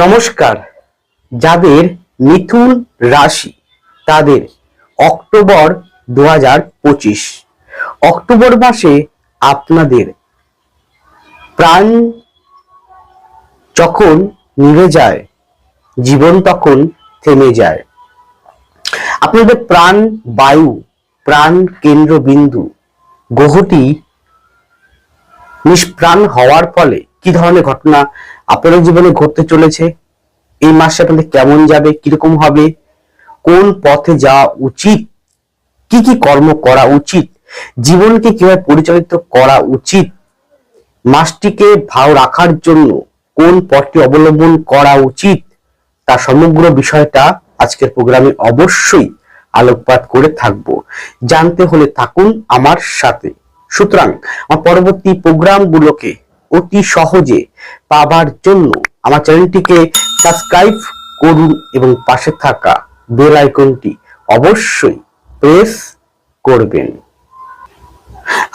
নমস্কার। যাদের মিথুন রাশি, তাদের অক্টোবর দু হাজার পঁচিশ। অক্টোবর মাসে আপনাদের প্রাণ যখন নিভে যায়, জীবন তখন থেমে যায়। আপনাদের প্রাণ বায়ু, প্রাণ কেন্দ্রবিন্দু গ্রহটি নিষ্প্রাণ হওয়ার ফলে কি ধরনের ঘটনা আপনাদের জীবনে ঘটতে চলেছে, এই মাসে আপনাদের কেমন যাবে, কীরকম হবে, কোন পথে যাওয়া উচিত, কি কি কর্ম করা উচিত, জীবনকে কীভাবে পরিচালিত করা উচিত, মাসটিকে ভালো রাখার জন্য কোন পথটি অবলম্বন করা উচিত, তার সমগ্র বিষয়টা আজকের প্রোগ্রামে অবশ্যই আলোকপাত করে থাকব। জানতে হলে থাকুন আমার সাথে। সুতরাং, আমার পরবর্তী প্রোগ্রামগুলোকে অতি সহজে পাবার জন্য আমার চ্যানেলটিকে সাবস্ক্রাইব করুন এবং পাশে থাকা বেল আইকনটি অবশ্যই প্রেস করবেন।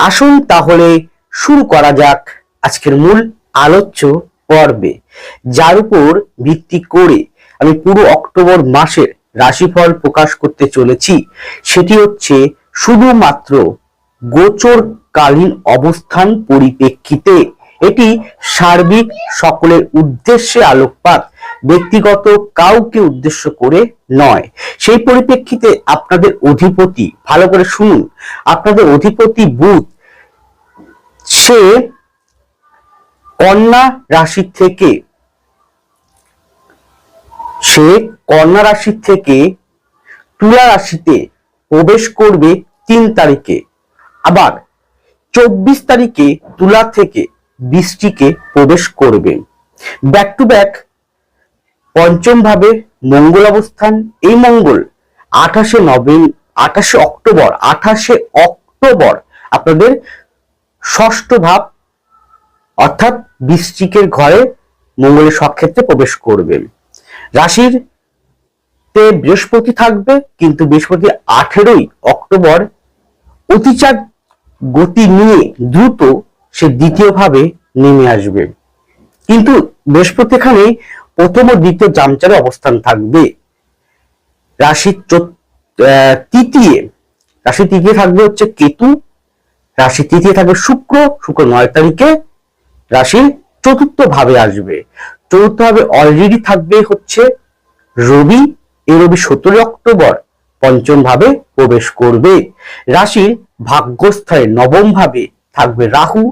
আসুন তাহলে শুরু করা যাক আজকের মূল আলোচ্য পর্বে, যার উপর ভিত্তি করে আমি পুরো অক্টোবর মাসের রাশিফল প্রকাশ করতে চলেছি। সেটি হচ্ছে শুধুমাত্র গোচরকালীন অবস্থান পরিপ্রেক্ষিতে। এটি সার্বিক সকলের উদ্দেশ্যে আলোকপাত, ব্যক্তিগত কাউকে উদ্দেশ্য করে নয়। সেই পরিপ্রেক্ষিতে আপনাদের অধিপতি, ভালো করে শুনুন, আপনাদের অধিপতি বুধ, সে কন্যা রাশি থেকে, সে কন্যা রাশি থেকে তুলা রাশিতে প্রবেশ করবে তিন তারিখে। আবার চব্বিশ তারিখে তুলা থেকে বৃষ্টিকে প্রবেশ করবে। ব্যাক টু ব্যাক পঞ্চম ভাবে মঙ্গল অবস্থান। এই মঙ্গল আঠাশে নভেম্বর আঠাশে অক্টোবর আঠাশে অক্টোবর আপনাদের ষষ্ঠ ভাব অর্থাৎ বৃশ্চিকের ঘরে মঙ্গলের সক্ষেত্রে প্রবেশ করবেন রাশির তে বৃহস্পতি থাকবে, কিন্তু বৃহস্পতি আঠেরোই অক্টোবর অতিচার গতি নিয়ে দ্রুত সে দ্বিতীয় ভাবে নেমে আসবে। কিন্তু বৃহস্পতি এখানে প্রথম ও দ্বিতীয় জামচারে অবস্থান থাকবে। আহ, তৃতীয়। রাশি তৃতীয় থাকবে হচ্ছে কেতু। রাশি তৃতীয় থাকবে শুক্র। শুক্র নয় তারিখে রাশির চতুর্থ ভাবে আসবে। চতুর্থ ভাবে অলরেডি থাকবে হচ্ছে রবি। এই রবি সতেরোই অক্টোবর পঞ্চম ভাবে প্রবেশ করবে। রাশির ভাগ্যস্থানে নবম ভাবে থাকবে রাহু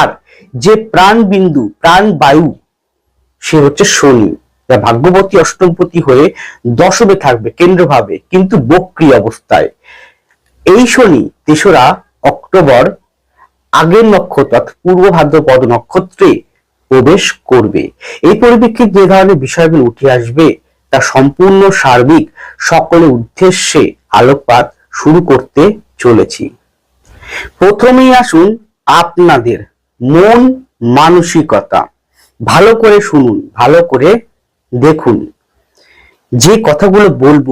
আর যে প্রাণ বিন্দু প্রাণ বায়ু সে হচ্ছে শনি। যা ভাগ্যবতী অষ্টমপতি হয়ে দশমে থাকবে কেন্দ্রভাবে, কিন্তু বক্রি অবস্থায়। এই শনি তেসরা অক্টোবর আগের নক্ষত্র অর্থাৎ পূর্ব ভাদ্রপদ নক্ষত্রে প্রবেশ করবে। এই পরিপ্রেক্ষিতে যে ধরনের বিষয়গুলো উঠে আসবে, তা সম্পূর্ণ সার্বিক সকলের উদ্দেশ্যে আলোকপাত শুরু করতে চলেছি। প্রথমেই আসুন আপনাদের মন মানসিকতা। ভালো করে শুনুন, ভালো করে দেখুন। যে কথাগুলো বলব,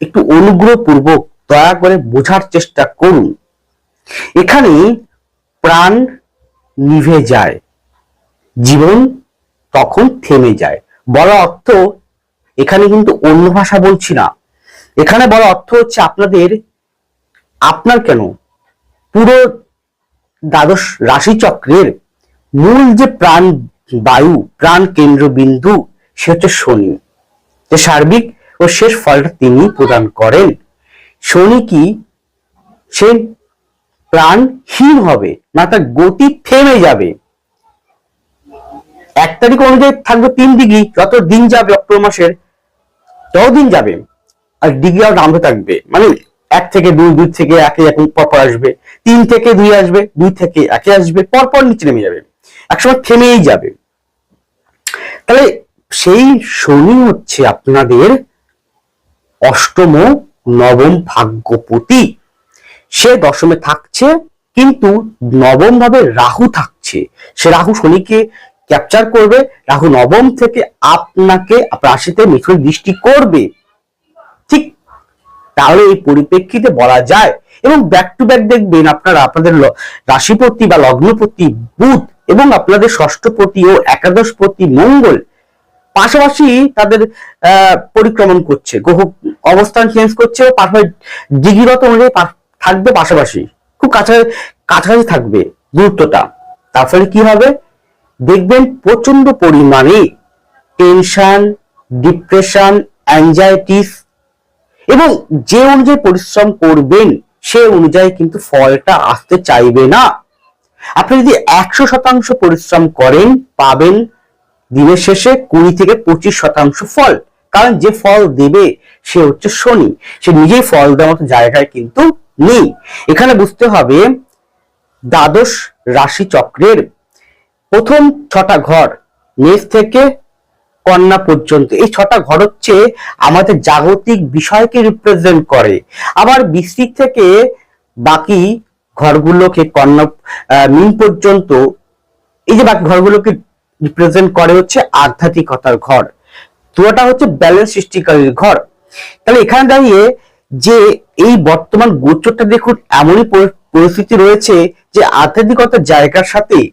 একটু অনুগ্রহপূর্বক দয়া করে বোঝার চেষ্টা করুন। এখানে প্রাণ নিভে যায়, জীবন তখন থেমে যায়। বলা অর্থ, এখানে কিন্তু অন্য ভাষা বলছি না। এখানে বলা অর্থ হচ্ছে আপনাদের, আপনার কেন? পুরো দ্বাদশ রাশিচক্রের মূল যে প্রাণ বায়ু, প্রাণ কেন্দ্রবিন্দু, সে হচ্ছে শনি। যে সার্বিক ও শেষ ফলটা তিনি প্রদান করেন। শনি কি? সে প্রাণহীন হবে, না তার গতি থেমে যাবে। এক তারিখ অনুযায়ী থাকবে তিন ডিগ্রি, যত দিন যাবে অক্টোবর মাসের তত দিন যাবে। আর ডিগ্রি আর নামতে থাকবে। মানে এক থেকে দুই দুই থেকে একে এখন পরপর আসবে। তিন থেকে দুই আসবে, দুই থেকে একে আসবে, পরপর নিচে নেমে যাবে। একসময় থেমেই যাবে। তাহলে সেই শনি হচ্ছে আপনাদের অষ্টম নবম ভাগ্যপতি। সে দশমে থাকছে, কিন্তু নবম ভাবে রাহু থাকছে। সে রাহু শনিকে ক্যাপচার করবে, রাহু নবম থেকে আপনাকে রাশিতে মিথুন দৃষ্টি করবে। তাহলে এই পরিপ্রেক্ষিতে বলা যায় এবং ব্যাক টু ব্যাক দেখবেন আপনারা আপনাদের রাশিপতি বা লগ্নপতি বুধ এবং আপনাদের ষষ্ঠপতি ও একাদশপতি মঙ্গল পাশাপাশি তাদের পরিক্রমণ করছে। গ্রহ অবস্থান চেঞ্জ করছে ও পাশাপাশি ডিগ্রিগত অনুযায়ী থাকবে পাশাপাশি। খুব কাছাকাছি কাছাকাছি থাকবে গুরুত্বটা। তার ফলে কি হবে? দেখবেন প্রচণ্ড পরিমাণে টেনশন ডিপ্রেশন অ্যাংজাইটিস এবং যে অনুযায়ী পরিশ্রম করবেন, সে অনুযায়ী কিন্তু ফলটা আসতে চাইবে না। আপনি যদি একশো শতাংশ পরিশ্রম করেন, পাবেন দিনের শেষে কুড়ি থেকে পঁচিশ শতাংশ ফল। কারণ যে ফল দেবে, সে হচ্ছে শনি। সে নিজেই ফল দেওয়ার মতো জায়গায় কিন্তু নেই। এখানে বুঝতে হবে, দ্বাদশ রাশি চক্রের প্রথম ছটা ঘর, মেষ থেকে কন্যা পর্যন্ত। এই ছটা ঘর হচ্ছে আমাদের জাগতিক বিষয়কে রিপ্রেজেন্ট করে। আবার বৃশ্চিক থেকে বাকি ঘরগুলোকে কন্যা মিন পর্যন্ত এই যে বাকি ঘরগুলোকে রিপ্রেজেন্ট করে হচ্ছে আধ্যাত্মিকতার ঘর। তুলাটা হচ্ছে ব্যালেন্স সৃষ্টিকারীর ঘর। তাহলে এখানে দাঁড়িয়ে যে এই বর্তমান গোচরটা দেখুন, এমনই পরি- পরিস্থিতি রয়েছে যে আধ্যাত্মিকতার জায়গার সাথে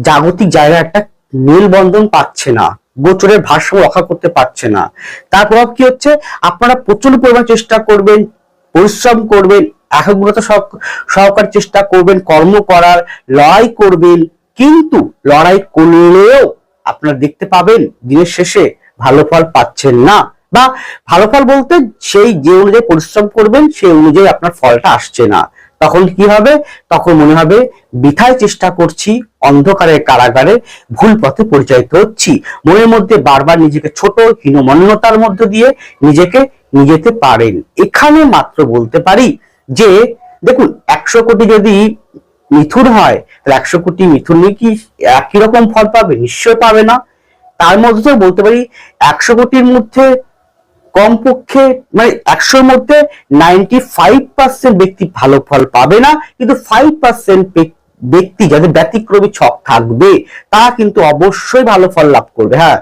জাগতিক জায়গা একটা মেলবন্ধন পাচ্ছে না। গোচরের ভারসাম্য রক্ষা করতে পারছে না। তার প্রভাব কি হচ্ছে? আপনারা প্রচণ্ড পরিমাণ চেষ্টা করবেন, পরিশ্রম করবেন, একাগ্রতা সহ- সহকারে চেষ্টা করবেন, কর্ম করার, লড়াই করবেন। কিন্তু লড়াই করলেও আপনারা দেখতে পাবেন, দিনের শেষে ভালো ফল পাচ্ছেন না। বা ভালো ফল বলতে সেই যে অনুযায়ী পরিশ্রম করবেন, সেই অনুযায়ী আপনার ফলটা আসছে না। তখন কি হবে? তখন মনে হবে, বৃথায় চেষ্টা করছি অন্ধকারের কারাগারে ভুল পথে পরিচালিত হচ্ছি। মনের মধ্যে বারবার নিজেকে ছোট, হীনমন্যতার মধ্য দিয়ে নিজেকে নিয়ে যেতে পারেন। এখানে মাত্র বলতে পারি যে, দেখুন, একশো কোটি যদি মিথুন হয়, তাহলে একশো কোটি মিথুনে কি একই রকম ফল পাবে? নিশ্চয় পাবে না। তার মধ্যে বলতে পারি, একশো কোটির মধ্যে কমপক্ষে মানে একশোর মধ্যে নাইনটি ফাইভ পার্সেন্ট ব্যক্তি ভালো ফল পাবে না, কিন্তু ফাইভ পার্সেন্ট ব্যক্তি যাদের ব্যতিক্রমী ছক থাকবে, তারা কিন্তু অবশ্যই ভালো ফল লাভ করবে হ্যাঁ?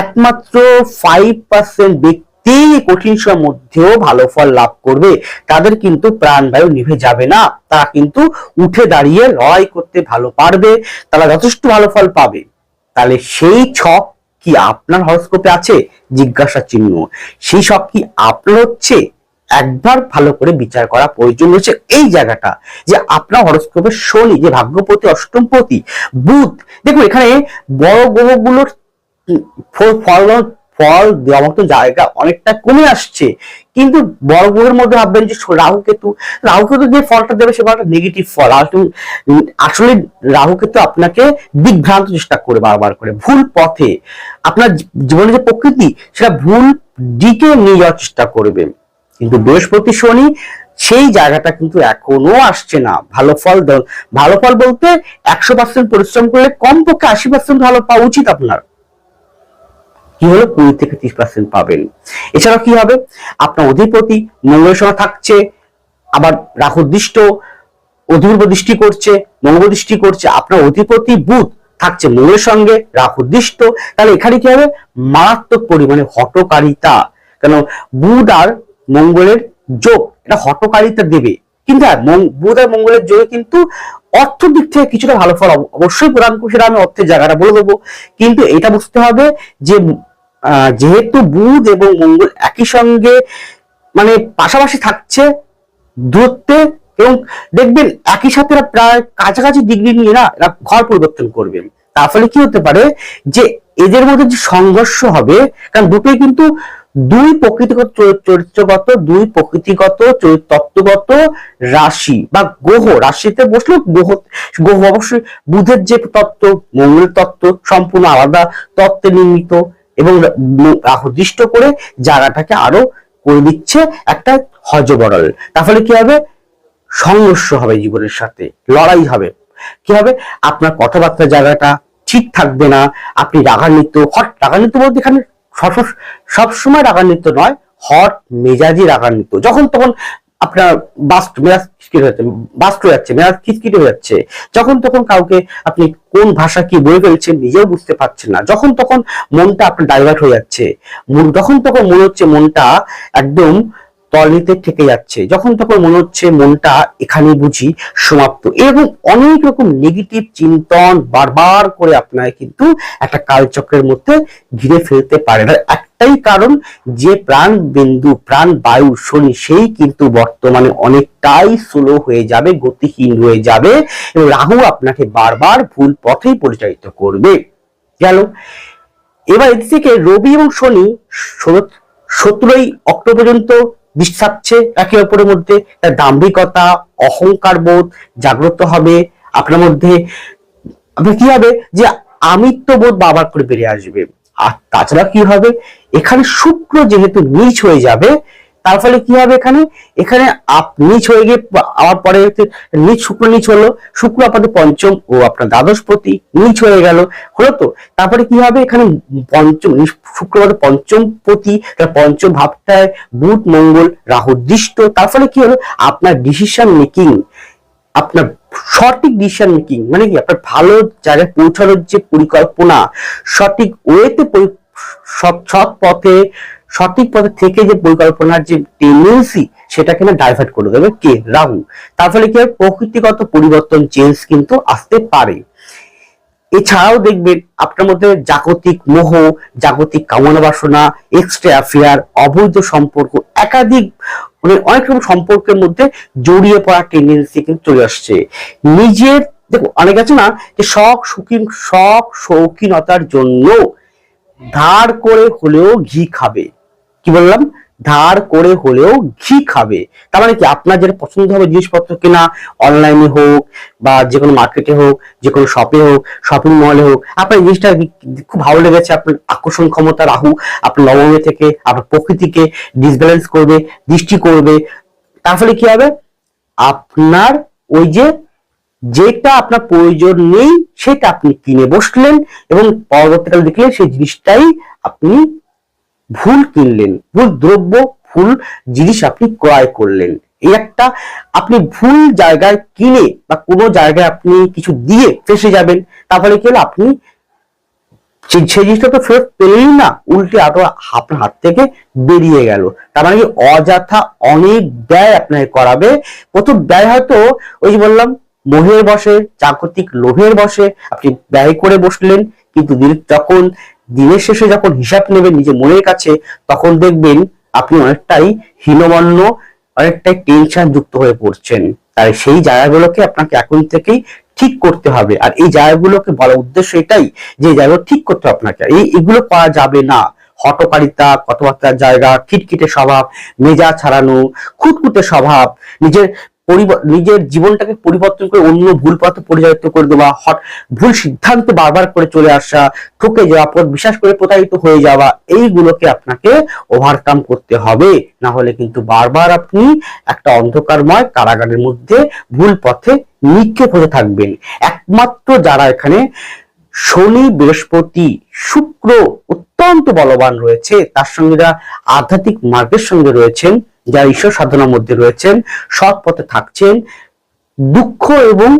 একমাত্র ফাইভ পার্সেন্ট ব্যক্তি কঠিন সময়ের মধ্যেও ভালো ফল লাভ করবে, তাদের কিন্তু প্রাণবায়ু নিভে যাবে না, তারা কিন্তু উঠে দাঁড়িয়ে লড়াই করতে ভালো পারবে, তারা যথেষ্ট ভালো ফল পাবে, তাহলে সেই ছক কি আপনার হরস্কোপে আছে? জিজ্ঞাসা চিহ্ন। সেই সব কি আপনার হচ্ছে? একবার ভালো করে বিচার করা প্রয়োজন রয়েছে এই জায়গাটা, যে আপনার হরস্কোপের শনি, যে ভাগ্যপতি অষ্টমপতি বুধ। দেখুন, এখানে বড় গ্রহগুলোর ফল- ফল দেওয়ার জায়গা অনেকটা কমে আসছে। কিন্তু বড় গ্রহের মধ্যে ভাববেন যে রাহু কেতু রাহু কেতু যে ফলটা দেবে সে ফলটা নেগেটিভ ফল। আসলে রাহু কেতু আপনাকে দিগ্ভ্রান্ত চেষ্টা করে বারবার করে। ভুল পথে আপনার জীবনের যে প্রকৃতি, সেটা ভুল দিকে নিয়ে যাওয়ার চেষ্টা করবে। কিন্তু বৃহস্পতি শনি সেই জায়গাটা কিন্তু এখনও আসছে না। ভালো ফল ভালো ফল বলতে একশো পার্সেন্ট পরিশ্রম করলে কমপক্ষে আশি পার্সেন্ট ভালো পাওয়া উচিত আপনার। কি হলো? কুড়ি থেকে ত্রিশ পার্সেন্ট পাবেন। এছাড়া কি হবে? আপনার অধিপতি মঙ্গলের সঙ্গে থাকছে, আবার রাহু দৃষ্ট অধিপূর্ব দৃষ্টি করছে, মঙ্গল দৃষ্টি করছে, আপনার অধিপতি বুধ থাকছে মঙ্গলের সঙ্গে রাহু দৃষ্ট তাহলে এখানে কি হবে? মারাত্মক পরিমাণে হটকারিতা। কেন? বুধ আর মঙ্গলের যোগ, এটা হটকারিতা দেবে। কিন্তু হ্যাঁ বুধ আর মঙ্গলের যোগে কিন্তু অর্থ দিক থেকে কিছুটা ভালো ফল অব- অবশ্যই প্রদান করবে আমি অর্থের জায়গাটা বলে দেবো। কিন্তু এটা বুঝতে হবে যে যেহেতু বুধ এবং মঙ্গল একই সঙ্গে মানে পাশাপাশি থাকছে দূরত্বে এবং দেখবেন একই সাথে প্রায় কাছাকাছি ডিগ্রি নিয়ে না এরা ঘর পরিবর্তন করবে তার ফলে কি হতে পারে যে এদের মধ্যে যে সংঘর্ষ হবে, কারণ দুটোই কিন্তু দুই প্রকৃতিগত চরিত্র- চরিত্রগত, দুই প্রকৃতিগত তত্ত্বগত রাশি বা গ্রহ। রাশিতে বসলেও গ্রহ গ্রহ অবশ্যই বুধের যে তত্ত্ব, মঙ্গলের তত্ত্ব সম্পূর্ণ আলাদা তত্ত্বে নির্মিত এবং দৃষ্ট করে জায়গাটাকে আরও করে দিচ্ছে একটা হজবরল। তাহলে কি হবে? সংঘর্ষ হবে জীবনের সাথে, লড়াই হবে। কি হবে? আপনার কথাবার্তা জায়গাটা ঠিক থাকবে না, আপনি রাগান্বিত, হট রাগান্বিত বলতে এখানে সবসময় রাগান্বিত নয়, হট মেজাজি রাগান্বিত। যখন তখন আপনার বাস্ট, মেজাজ খিচকিট হয়ে যাচ্ছে, বাস্ট হয়ে যাচ্ছে, মেজাজ খিচকিট হয়ে যাচ্ছে। যখন তখন কাউকে আপনি কোন ভাষা কি বলে ফেলছেন নিজেও বুঝতে পারছেন না। যখন তখন মনটা আপনার ডাইভার্ট হয়ে যাচ্ছে। যখন তখন মনে হচ্ছে মনটা একদম তলনিতে থেকে যাচ্ছে। যখন তখন মনে হচ্ছে মনটা এখানে বুঝি সমাপ্ত। এরকম অনেক রকম নেগেটিভ চিন্তন বারবার করে আপনাকে কিন্তু একটা কালচক্রের মধ্যে ঘিরে ফেলতে পারে একটাই কারণ, যে প্রাণ বিন্দু, প্রাণ বায়ু, শনি, সেই কিন্তু বর্তমানে অনেকটাই স্লো হয়ে যাবে, গতিহীন হয়ে যাবে এবং রাহু আপনাকে বারবার ভুল পথেই পরিচালিত করবে। গেল। এবার এদিক থেকে রবি এবং শনি সতেরোই অক্টোবর পর্যন্ত থাকছে একে অপরের মধ্যে। তার দাম্ভিকতা, অহংকার বোধ জাগ্রত হবে আপনার মধ্যে। আপনার কি হবে? যে আমিত্ব বোধ বাবার করে বেরিয়ে আসবে। আর তাছাড়া কি হবে? এখানে শুক্র যেহেতু নিচ হয়ে যাবে তার ফলে কি হবে এখানে? এখানে আপ নিচ হয়ে গিয়ে আবার পরে নিচ শুক্র নিচ হলো, শুক্র আপনাদের পঞ্চম ও আপনার দ্বাদশ প্রতি নিচ হয়ে গেল। হলো তো? তারপরে কি হবে? এখানে পঞ্চম শুক্র পঞ্চম প্রতি পঞ্চম ভাবটায় বুধ, মঙ্গল, রাহু দৃষ্ট। তার ফলে কি হলো? আপনার ডিসিশন মেকিং আপনার সঠিক ডিসিশন মেকিং মানে কি? আপনার ভালো জায়গায় পৌঁছানোর যে পরিকল্পনা, সঠিক ওয়েতে সৎ পথে সঠিক পথে থেকে যে পরিকল্পনার যে টেন্ডেন্সি সেটাকে না ডাইভার্ট করে দেবে কে? রাহু তার ফলে কি প্রকৃতিগত পরিবর্তন চেঞ্জ কিন্তু আসতে পারে। এছাড়াও দেখবেন, আপনার মধ্যে জাগতিক মোহ, জাগতিক কামনা বাসনা এক্সট্রা অ্যাফেয়ার অবৈধ সম্পর্ক, একাধিক মানে অনেক রকম সম্পর্কের মধ্যে জড়িয়ে পড়ার টেন্ডেন্সি কিন্তু চলে আসছে। নিজের দেখো অনেক আছে না, যে শখ শৌখিন শখ, শৌখিনতার জন্য ধার করে হলেও ঘি খাবে। কি বললাম? ধার করে হলেও ঘি খাবে। তার মানে কি? আপনার যেটা পছন্দ হবে জিনিসপত্র কেনা, অনলাইনে হোক বা যে কোনো মার্কেটে হোক যে কোনো শপে হোক, শপিং মলে হোক, আপনার জিনিসটা খুব ভালো লেগেছে? আপনার আকর্ষণ ক্ষমতা রাহু আপনার লবঙ্গে থেকে, আপনার প্রকৃতিকে ডিসব্যালেন্স করবে, দৃষ্টি করবে। তার ফলে কি হবে? আপনার ওই যে, যেটা আপনার প্রয়োজন নেই, সেটা আপনি কিনে বসলেন এবং পরবর্তীকালে দেখলেন সেই জিনিসটাই আপনি ভুল কিনলেন, ভুল দ্রব্য, ভুল জিনিস আপনি ক্রয় করলেন। এই একটা আপনি ভুল জায়গায় কিনে বা কোনো জায়গায় আপনি কিছু দিয়ে ফেসে যাবেন তারপরে কি হলো? আপনি সেই জিনিসটা তো ফেরত পেলেই না, উল্টে আটো আপনার হাত থেকে বেরিয়ে গেল। তার মানে কি অযথা অনেক ব্যয় আপনাকে করাবে। প্রথম ব্যয় হয়তো ওই যে বললাম, মোহের বসে জাগতিক লোভের বসে, আপনি ব্যয় করে বসলেন, কিন্তু যখন দিনের শেষে যখন হিসাব নেবেন নিজের মনের কাছে, তখন দেখবেন আপনি অনেকটাই হীনমন্য, অনেকটাই টেনশন যুক্ত হয়ে পড়ছেন। তাই সেই জায়গাগুলোকে আপনাকে এখন থেকেই ঠিক করতে হবে। আর এই জায়গাগুলোকে বলার উদ্দেশ্য এটাই যে জায়গাগুলো ঠিক করতে হবে আপনাকে। এই, এগুলো পাওয়া যাবে না। হটকারিতা কথাবার্তার জায়গা, খিটখিটে স্বভাব মেজা ছাড়ানো, খুঁতখুঁতে স্বভাব, নিজের নিজের জীবনটাকে পরিবর্তন করে অন্য ভুল পথে পরিচালিত করে দেওয়া, হট, ভুল সিদ্ধান্ত বারবার করে চলে আসা, ঠকে যাওয়া পর বিশ্বাস করে প্রতারিত হয়ে যাওয়া, এইগুলোকে আপনাকে ওভারকাম করতে হবে। না হলে কিন্তু বারবার আপনি একটা অন্ধকারময় কারাগারের মধ্যে ভুল পথে নিক্ষেপ হতে থাকবেন। একমাত্র যারা এখানে শনি, বৃহস্পতি, শুক্র অত্যন্ত বলবান রয়েছে, তার সঙ্গে আধ্যাত্মিক মার্গের সঙ্গে রয়েছেন যারা ঈশ্বর সাধনার মধ্যে রয়েছেন, সৎ পথে থাকছেন, দুঃখ এবং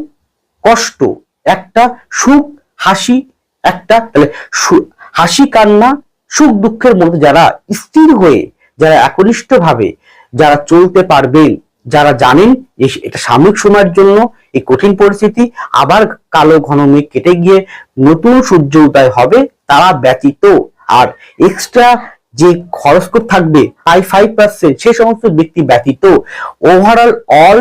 কষ্ট, একটা সুখ, হাসি, একটা তাহলে হাসি, কান্না, সুখ, দুঃখের মধ্যে যারা স্থির হয়ে, যারা একনিষ্ঠ ভাবে যারা চলতে পারবেন, যারা জানেন এটা সাময়িক সময়ের জন্য, এই কঠিন পরিস্থিতি, আবার কালো ঘন মেঘ কেটে গিয়ে নতুন সূর্য উদয় হবে, তারা ব্যতীত। আর এক্সট্রা যে খরচ থাকবে তাই ফাইভ পার্সেন্ট সে সমস্ত ব্যক্তি ব্যতীত ওভারঅল অল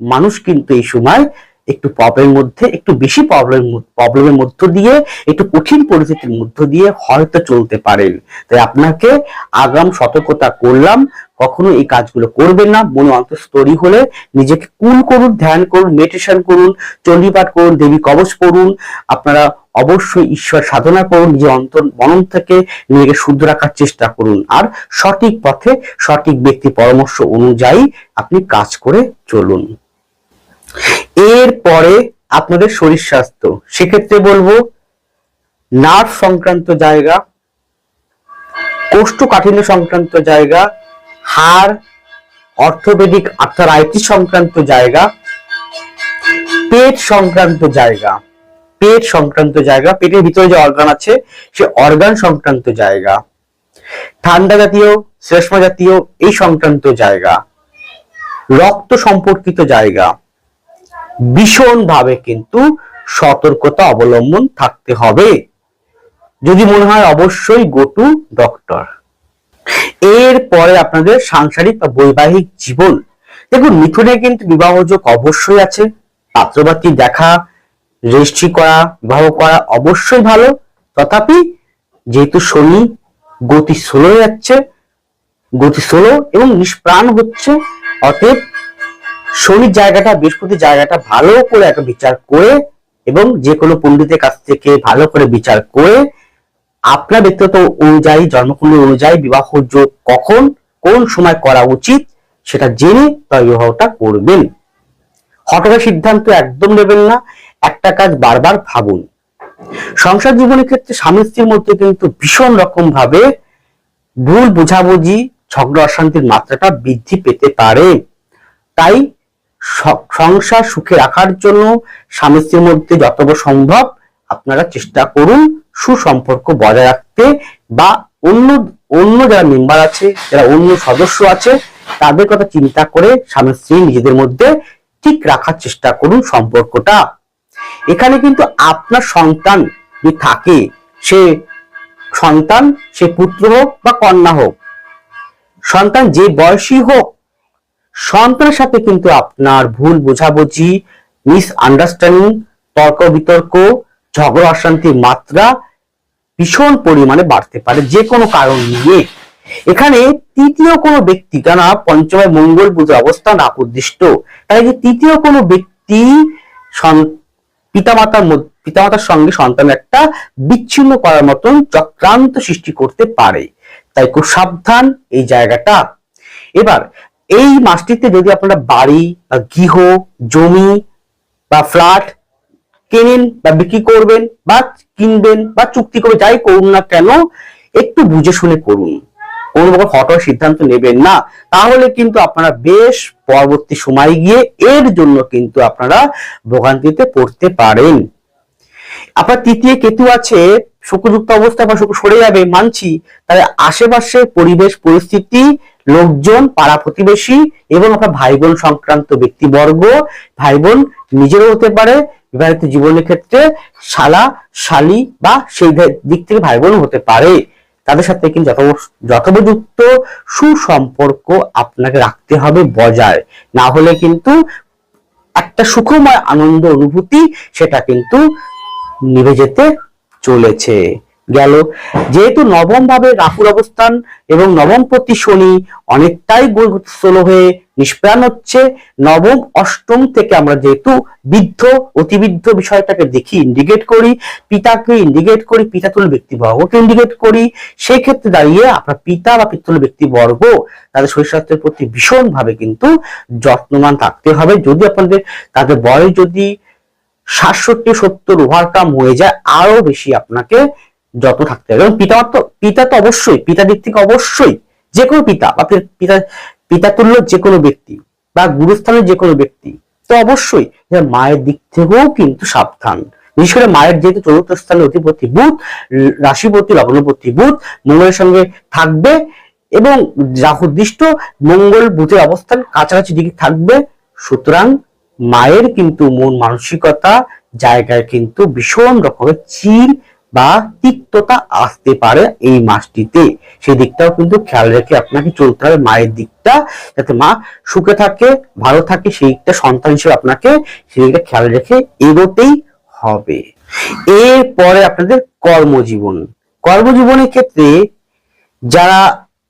মানুষ কিন্তু এই সময় একটু প্রবলেমের মধ্যে, একটু বেশি প্রবলেম প্রবলেমের মধ্য দিয়ে, একটু কঠিন পরিস্থিতির মধ্য দিয়ে হয়তো চলতে পারেন। তাই আপনাকে আগাম সতর্কতা করলাম, কখনো এই কাজগুলো করবেন না, মনে অন্তস্তরী হলে নিজেকে কুল করুন, ধ্যান করুন মেডিটেশন করুন, চণ্ডীপাঠ করুন, দেবী কবচ করুন আপনারা অবশ্যই ঈশ্বর সাধনা করুন, নিজের অন্তর, মনন থেকে নিজেকে শুদ্ধ রাখার চেষ্টা করুন। আর সঠিক পথে সঠিক ব্যক্তি পরামর্শ অনুযায়ী আপনি কাজ করে চলুন। এরপরে আপনাদের শরীর স্বাস্থ্য। সেক্ষেত্রে বলব নার্ভ সংক্রান্ত জায়গা, কোষ্ঠকাঠিন্য সংক্রান্ত জায়গা, হাড়, অর্থোপেডিক আর্থারাইটিস সংক্রান্ত জায়গা, পেট সংক্রান্ত জায়গা। পেট সংক্রান্ত জায়গা, পেটের ভিতরে যে অর্গান আছে, সে অর্গান সংক্রান্ত জায়গা। ঠান্ডা জাতীয়, শ্লেষ্মা জাতীয়, এই সংক্রান্ত জায়গা। রক্ত সম্পর্কিত জায়গা। ভীষণভাবে কিন্তু সতর্কতা অবলম্বন থাকতে হবে। যদি মনে হয় অবশ্যই গো টু ডক্টর এরপরে আপনাদের সাংসারিক বা বৈবাহিক জীবন। দেখুন মিথুনে কিন্তু বিবাহযোগ অবশ্যই আছে। পাত্রপাত্রী দেখা রেজিস্ট্রি করা, বিবাহ করা অবশ্যই ভালো। তথাপি যেহেতু শনি গতি স্লো যাচ্ছে, গতি স্লো এবং নিষ্প্রাণ হচ্ছে, অতএব শনির জায়গাটা, বৃহস্পতির জায়গাটা ভালো করে একটা বিচার করে এবং যে কোনো পণ্ডিতের কাছ থেকে ভালো করে বিচার করে আপনার ব্যক্তিগত অনুযায়ী, জন্মকুণ্ড অনুযায়ী বিবাহ যোগ কখন, কোন সময় করা উচিত সেটা জেনে তবে বিবাহটা করবেন। হঠাৎ সিদ্ধান্ত একদম নেবেন না। একটা কাজ বারবার ভাবুন। সংসার জীবনের ক্ষেত্রে স্বামী স্ত্রীর মধ্যে কিন্তু ভীষণ রকম ভাবে ভুল বোঝাবুঝি, ঝগড়া, অশান্তির মাত্রাটা বৃদ্ধি পেতে পারে। তাই সংসার সুখে রাখার জন্য স্বামী স্ত্রীর মধ্যে যতটা সম্ভব আপনারা চেষ্টা করুন সুসম্পর্ক বজায় রাখতে বা অন্য অন্য যারা মেম্বার আছে, যারা অন্য সদস্য আছে, তাদের কথা চিন্তা করে স্বামী স্ত্রী নিজেদের মধ্যে ঠিক রাখার চেষ্টা করুন সম্পর্কটা। এখানে কিন্তু আপনার সন্তান যে থাকে, সে সন্তান, সে পুত্র হোক বা কন্যা হোক, সন্তান যে বয়সী হোক, সন্তানের সাথে কিন্তু আপনার ভুল বোঝাবুঝি মিস আন্ডারস্ট্যান্ডিং তর্ক বিতর্ক ঝগড়া, অশান্তির মাত্রা ভীষণ পরিমাণে বাড়তে পারে যে কোনো কারণ নিয়ে। এখানে তৃতীয় কোনো ব্যক্তি কেন পঞ্চমে মঙ্গল বুধের অবস্থান আপুদ্দিষ্ট তাই যে তৃতীয় কোনো ব্যক্তি পিতামাতার পিতামাতার সঙ্গে সন্তান একটা বিচ্ছিন্ন করার মতন চক্রান্ত সৃষ্টি করতে পারে। তাই খুব সাবধান এই জায়গাটা। এবার, এই মাসটিতে যদি আপনারা বাড়ি বা গৃহ, জমি বা ফ্ল্যাট কেনেন বা বিক্রি করবেন বা কিনবেন বা চুক্তি করে যাই করুন না কেন, একটু বুঝে শুনে করুন। কোনো রকম হঠাৎ সিদ্ধান্ত নেবেন না, তাহলে কিন্তু আপনারা বেশ পরবর্তী সময় গিয়ে এর জন্য কিন্তু আপনারা ভোগান্তিতে পড়তে পারেন। আপনার তৃতীয় কেতু আছে শুক্রযুক্ত অবস্থা বা শুক্র সরে যাবে, মানছি। তাহলে আশেপাশে পরিবেশ, পরিস্থিতি, লোকজন, পাড়া প্রতিবেশী এবং আপনার ভাই বোন সংক্রান্ত ব্যক্তিবর্গ ভাই বোন নিজেরও হতে পারে, বিবাহিত জীবনের ক্ষেত্রে শালা, শালি বা সেই দিক থেকে ভাই বোন হতে পারে। তাদের সাথে কিন্তু যথ- যথোপযুক্ত সুসম্পর্ক আপনাকে রাখতে হবে বজায়। না হলে কিন্তু একটা সুখময় আনন্দ অনুভূতি সেটা কিন্তু নিভে যেতে চলেছে। গেল। যেহেতু নবম ভাবে রাহুর অবস্থান এবং নবম প্রতি শনি অনেকটাই গোলগোল হয়ে নিষ্প্রাণ হচ্ছে, নবম, অষ্টম থেকে আমরা যেহেতু বৃদ্ধ, অতিবৃদ্ধ বিষয়টাকে দেখি ইন্ডিকেট করি, পিতাকে ইন্ডিকেট করি পিতা তুল ব্যক্তিবর্গকে ইন্ডিকেট করি সেই ক্ষেত্রে দাঁড়িয়ে আপনার পিতা বা পিতৃ ব্যক্তিবর্গ, তাদের শরীর স্বাস্থ্যের প্রতি ভীষণ ভাবে কিন্তু যত্নবান থাকতে হবে। যদি আপনাদের, তাদের বয়স যদি সাতষট্টি, সত্তর ওভারকাম হয়ে যায় আরও বেশি আপনাকে যত্ন থাকতে হবে। এবং পিতা তো পিতা তো অবশ্যই, পিতা দিক থেকে অবশ্যই যে কোনো পিতা বা পিতা পিতা তুল্য যে কোনো ব্যক্তি বা গুরুস্থানের যে কোনো ব্যক্তি তো অবশ্যই মায়ের দিক থেকেও কিন্তু সাবধান। বিশেষ করে মায়ের যেহেতু চতুর্থ স্থানে অধিপতি বুধ, রাশিপতি লগ্নপতি বুধ মঙ্গলের সঙ্গে থাকবে এবং রাহুদৃষ্ট মঙ্গল বুধের অবস্থান কাছাকাছি দিকে থাকবে। সুতরাং মায়ের কিন্তু মন মানসিকতা জায়গায় কিন্তু ভীষণ রকমের চির বা তিক্ততা আসতে পারে এই মাসটিতে। সেই দিকটাও কিন্তু খেয়াল রেখে আপনাকে চলতে হবে মায়ের দিকটা, যাতে মা সুখে থাকে, ভালো থাকে সেই দিকটা সন্তান হিসেবে আপনাকে সেই দিকটা খেয়াল রেখে এগোতেই হবে। এরপরে আপনাদের কর্মজীবন। কর্মজীবনের ক্ষেত্রে যারা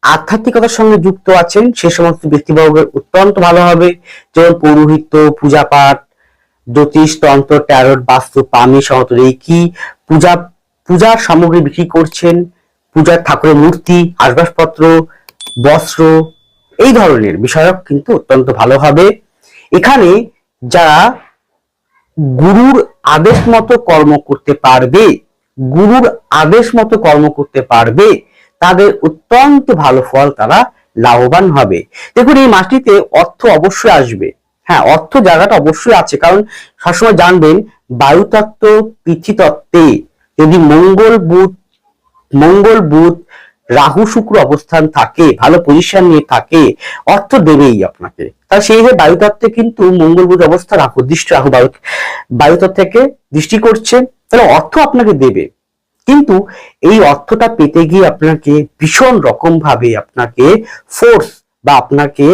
আধ্যাত্মিকতার সঙ্গে যুক্ত আছেন, সে সমস্ত ব্যক্তিবর্গের অত্যন্ত ভালো হবে। যেমন পৌরোহিত্য পূজা পাঠ জ্যোতিষ, তন্ত্র, ট্যারট, বাস্তু পানি সমত রেকি পূজা পূজার সামগ্রী বিক্রি করছেন, পূজার ঠাকুরের মূর্তি, আসবাবপত্র, বস্ত্র, এই ধরনের বিষয়ক কিন্তু অত্যন্ত ভালো হবে। এখানে যারা গুরুর আদেশ মতো কর্ম করতে পারবে, গুরুর আদেশ মতো কর্ম করতে পারবে, তাদের অত্যন্ত ভালো ফল তারা লাভবান হবে। দেখুন, এই মাসটিতে অর্থ অবশ্যই আসবে। হ্যাঁ অর্থ জায়গাটা অবশ্যই আছে, কারণ সবসময় জানবেন বায়ুতত্ত্ব পৃথিবীতত্ত্বে যদি মঙ্গল বুধ মঙ্গল বুধ রাহু শুক্র অবস্থান থাকে, ভালো পজিশন নিয়ে থাকে, অর্থ দেবেই আপনাকে। তাহলে সেই যে বায়ুতত্ত্বে কিন্তু মঙ্গল বুধ অবস্থা রাহু, দৃষ্টি রাহু বায়ু, বায়ুতত্ত্ব থেকে দৃষ্টি করছে, তাহলে অর্থ আপনাকে দেবে। কিন্তু এই অর্থটা পেতে গিয়ে আপনাকে ভীষণ রকম ভাবে আপনাকে ফোর্স বা আপনাকে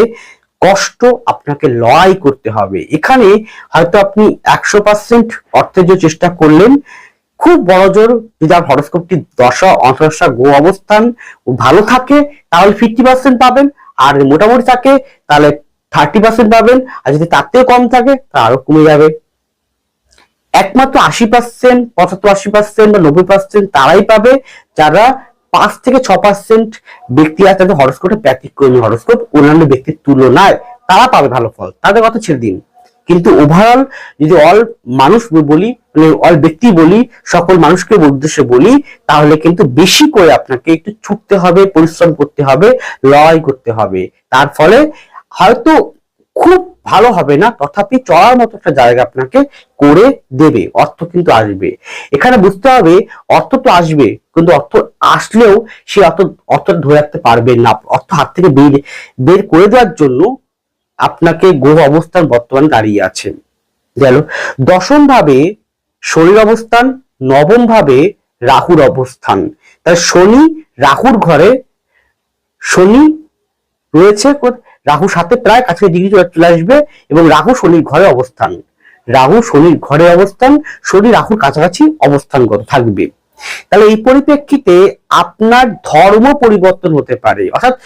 কষ্ট আপনাকে লড়াই করতে হবে। এখানে হয়তো আপনি একশো পার্সেন্ট অর্থের চেষ্টা করলেন খুব বড় জোর যদি আপনার হরস্কোপটি দশা অন্তরসা গো অবস্থান ভালো থাকে, তাহলে ফিফটি পার্সেন্ট পাবেন। আর মোটামুটি থাকে, তাহলে থার্টি পার্সেন্ট পাবেন। আর যদি তার থেকে কম থাকে তা আরও কমে যাবে। একমাত্র আশি পার্সেন্ট পঁচাত্তর আশি পার্সেন্ট বা নব্বই পার্সেন্ট তারাই পাবে। যারা পাঁচ থেকে ছ পার্সেন্ট ব্যক্তি আছে, তাদের হরস্কোপে ব্যতিক্রমী হরস্কোপ, অন্যান্য ব্যক্তির তুলনায় তারা পাবে ভালো ফল। তাদের কথা ছেড়ে দিন। কিন্তু ওভারঅল যদি অল মানুষ বলি মানে অল ব্যক্তি বলি, সকল মানুষকে উদ্দেশ্যে বলি, তাহলে কিন্তু বেশি করে আপনাকে একটু ছুটতে হবে, পরিশ্রম করতে হবে, লড়াই করতে হবে। তার ফলে হয়তো খুব ভালো হবে না, তথাপি চলার মতো একটা জায়গা আপনাকে করে দেবে, অর্থ কিন্তু আসবে। এখানে বুঝতে হবে, অর্থ তো আসবে, কিন্তু অর্থ আসলেও সে অর্থ অর্থ ধরে রাখতে পারবে না। অর্থ হাত থেকে বের বের করে দেওয়ার জন্য আপনাকে গ্রহ অবস্থান বর্তমান দাঁড়িয়ে আছে। গেল। দশম ভাবে শনির অবস্থান, নবম ভাবে রাহুর অবস্থান। তাই শনি রাহুর ঘরে, শনি রয়েছে, রাহু সাথে প্রায় কাছে ডিগ্রি চলে আসবে এবং রাহু শনির ঘরে অবস্থান। রাহু শনির ঘরে অবস্থান, শনি রাহুর কাছাকাছি অবস্থান থাকবে। তাহলে এই পরিপ্রেক্ষিতে আপনার ধর্ম পরিবর্তন হতে পারে। অর্থাৎ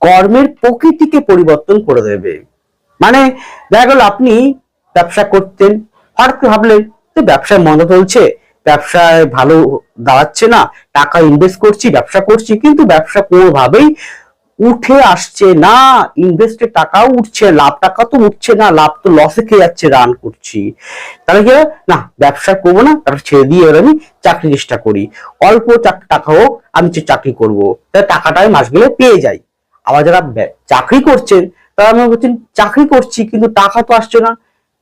কর্মের প্রকৃতিকে পরিবর্তন করে দেবে। মানে দেখা গেল আপনি ব্যবসা করতেন, হঠাৎ করে ভাবলেন যে ব্যবসায় মন্দ চলছে, ব্যবসায় ভালো দাঁড়াচ্ছে না, টাকা ইনভেস্ট করছি, ব্যবসা করছি, কিন্তু ব্যবসা কোনোভাবেই উঠে আসছে না ইনভেস্টের টাকাও উঠছে লাভ টাকা তো উঠছে না, লাভ তো লসে খেয়ে যাচ্ছে রান করছি। তাহলে কি? না, ব্যবসা করব না তারপর ছেড়ে দিয়ে আমি চাকরি চেষ্টা করি। অল্প টাকা হোক, আমি চাকরি করব, তাহলে টাকাটা আমি মাস গেলে পেয়ে যাই। আবার যারা চাকরি করছেন তারা মনে করছেন, চাকরি করছি, কিন্তু টাকা তো আসছে না।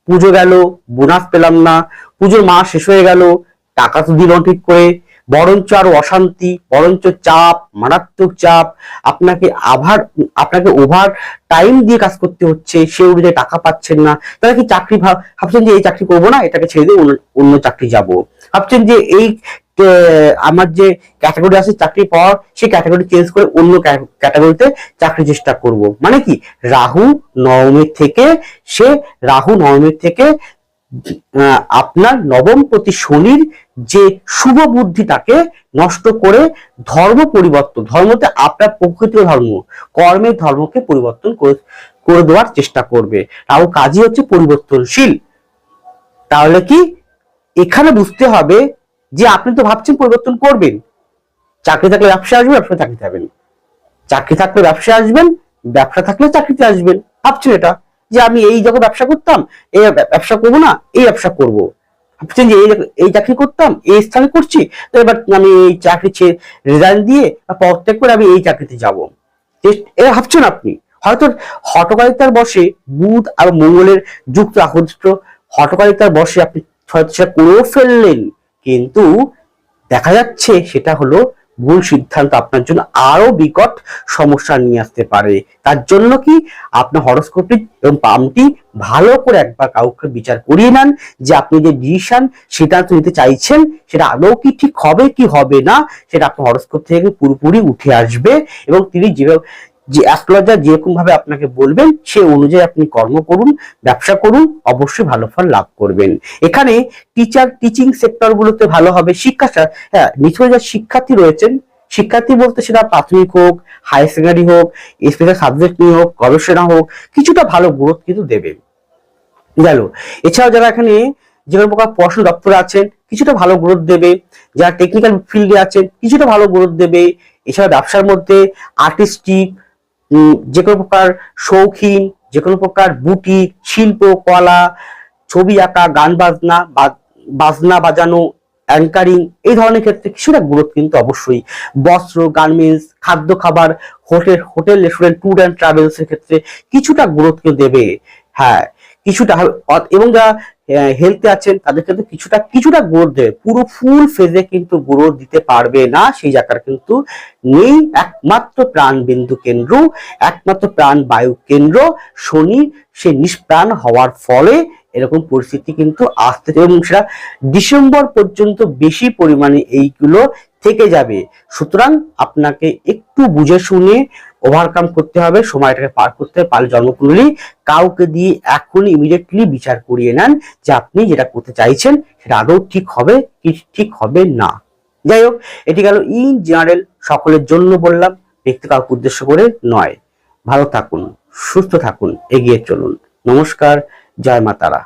পুজো গেল, বোনাস পেলাম না। পুজোর মাস শেষ হয়ে গেল, টাকা তো দিল ঠিক করে। বরঞ্চ আরও অশান্তি, বরঞ্চ চাপ, মারাত্মক চাপ। আপনাকে আভার, আপনাকে ওভার টাইম দিয়ে কাজ করতে হচ্ছে, সে অনুযায়ী টাকা পাচ্ছেন না। তাহলে কি চাকরি ভাব- ভাবছেন যে এই চাকরি করব না, এটাকে ছেড়ে দিয়ে অন্য- চাকরি যাব? ভাবছেন যে এই আমার যে ক্যাটাগরি আছে চাকরি পাওয়ার, সেই ক্যাটাগরি চেঞ্জ করে অন্য ক্যাটাগরিতে চাকরি চেষ্টা করব। মানে কি? রাহু নবমের থেকে সে রাহু নবমের থেকে আপনার নবম প্রতি শনির যে শুভ বুদ্ধিটাকে নষ্ট করে ধর্ম পরিবর্তন, ধর্মতে আপনার প্রকৃত ধর্ম, কর্মের ধর্মকে পরিবর্তন করে দেওয়ার চেষ্টা করবে। রাহু কাজই হচ্ছে পরিবর্তনশীল। তাহলে কি? এখানে বুঝতে হবে যে আপনি তো ভাবছেন পরিবর্তন করবেন। চাকরি থাকলে ব্যবসা আসবে ব্যবসা চাকরিতে যাবেন চাকরি থাকলে ব্যবসা আসবেন, ব্যবসা থাকলে চাকরিতে আসবেন। ভাবছেন এটা? যে আমি এই যখন ব্যবসা করতাম, এই ব্যবসা করব না, এই ব্যবসা করব। ভাবছেন যে এই চাকরি করতাম, এই স্থানে করছি, তো এবার আমি এই চাকরি ছেড়ে রেজাইন দিয়ে প্রত্যেক করে আমি এই চাকরিতে যাব। এটা ভাবছেন আপনি? হয়তো হটকারিতার বসে বুধ আর মঙ্গলের যুক্ত আকর্ষিত হটকারিতার বসে আপনি হয়তো সেটা করেও ফেললেন। কিন্তু দেখা যাচ্ছে সেটা হলো ভুল সিদ্ধান্ত আপনার জন্য আরও বিকট সমস্যা নিয়ে আসতে পারে। তার জন্য কি আপনার হরস্কোপটি এবং পামটি ভালো করে একবার কাউকে বিচার করিয়ে নেন যে আপনি যে ডিসিশন সিদ্ধান্ত নিতে চাইছেন, সেটা আদৌ কি ঠিক হবে কি হবে না, সেটা আপনার হরস্কোপ থেকে পুরোপুরি উঠে আসবে এবং তিনি যেভাবে যে অ্যাস্ট্রোলজার যেরকম ভাবে আপনাকে বলবেন, সে অনুযায়ী আপনি কর্ম করুন, ব্যবসা করুন, অবশ্যই ভালো ফল লাভ করবেন। এখানে টিচার টিচিং সেক্টর গুলোতে ভালো হবে। শিক্ষা হ্যাঁ নিশ্চয়ই যা শিক্ষার্থী রয়েছেন, শিক্ষার্থী বলতে সেটা প্রাথমিক হোক হায়ার সেকেন্ডারি হোক স্পেশাল সাবজেক্ট নিয়ে হোক, গবেষণা হোক, কিছুটা ভালো গ্রোথ কিন্তু দেবে গেল। এছাড়াও যারা এখানে যে কোনো প্রকার পড়াশোনা দপ্তরে আছেন, কিছুটা ভালো গ্রোথ দেবে। যারা টেকনিক্যাল ফিল্ডে আছেন, কিছুটা ভালো গ্রোথ দেবে। এছাড়া ব্যবসার মধ্যে আর্টিস্টিক যে কোনো প্রকার শৌখিন, যে কোনো প্রকার বুটিক শিল্প, কলা, ছবি আঁকা, গান বাজনা বাজনা বাজানো অ্যাঙ্কারিং এই ধরনের ক্ষেত্রে কিছুটা গুরুত্ব কিন্তু অবশ্যই। বস্ত্র গার্মেন্টস খাদ্য খাবার, hotel hotel restaurant tour and travels এর ক্ষেত্রে কিছুটা কিন্তু দেবে। হ্যাঁ কিছুটা এবং যারা হেলথে আছেন, তাদের কিন্তু কিছুটা কিছুটা গ্রোথ দেবে। পুরো ফুল ফেজে কিন্তু গ্রোথ দিতে পারবে না। সেই জায়গার কিন্তু নেই। একমাত্র প্রাণ বিন্দু কেন্দ্র, একমাত্র প্রাণ বায়ু কেন্দ্র। শনি, সে নিষ্প্রাণ হওয়ার ফলে এরকম পরিস্থিতি কিন্তু আসতে এবং সেটা ডিসেম্বর পর্যন্ত বেশি পরিমাণে এইগুলো থেকে যাবে। সুতরাং আপনাকে একটু বুঝে শুনে ওভারকাম করতে হবে, সময়টাকে পার করতে পারলে জন্মকুণ্ডলী কাউকে দিয়ে এখনই ইমিডিয়েটলি বিচার করিয়ে নেন যে আপনি যেটা করতে চাইছেন সেটা আদৌ ঠিক হবে কি ঠিক হবে না। যাই হোক, এটি গেল ইন জেনারেল সকলের জন্য বললাম, ব্যক্তি কাউকে উদ্দেশ্য করে নয়। ভালো থাকুন, সুস্থ থাকুন, এগিয়ে চলুন। নমস্কার, জয় মা তারা।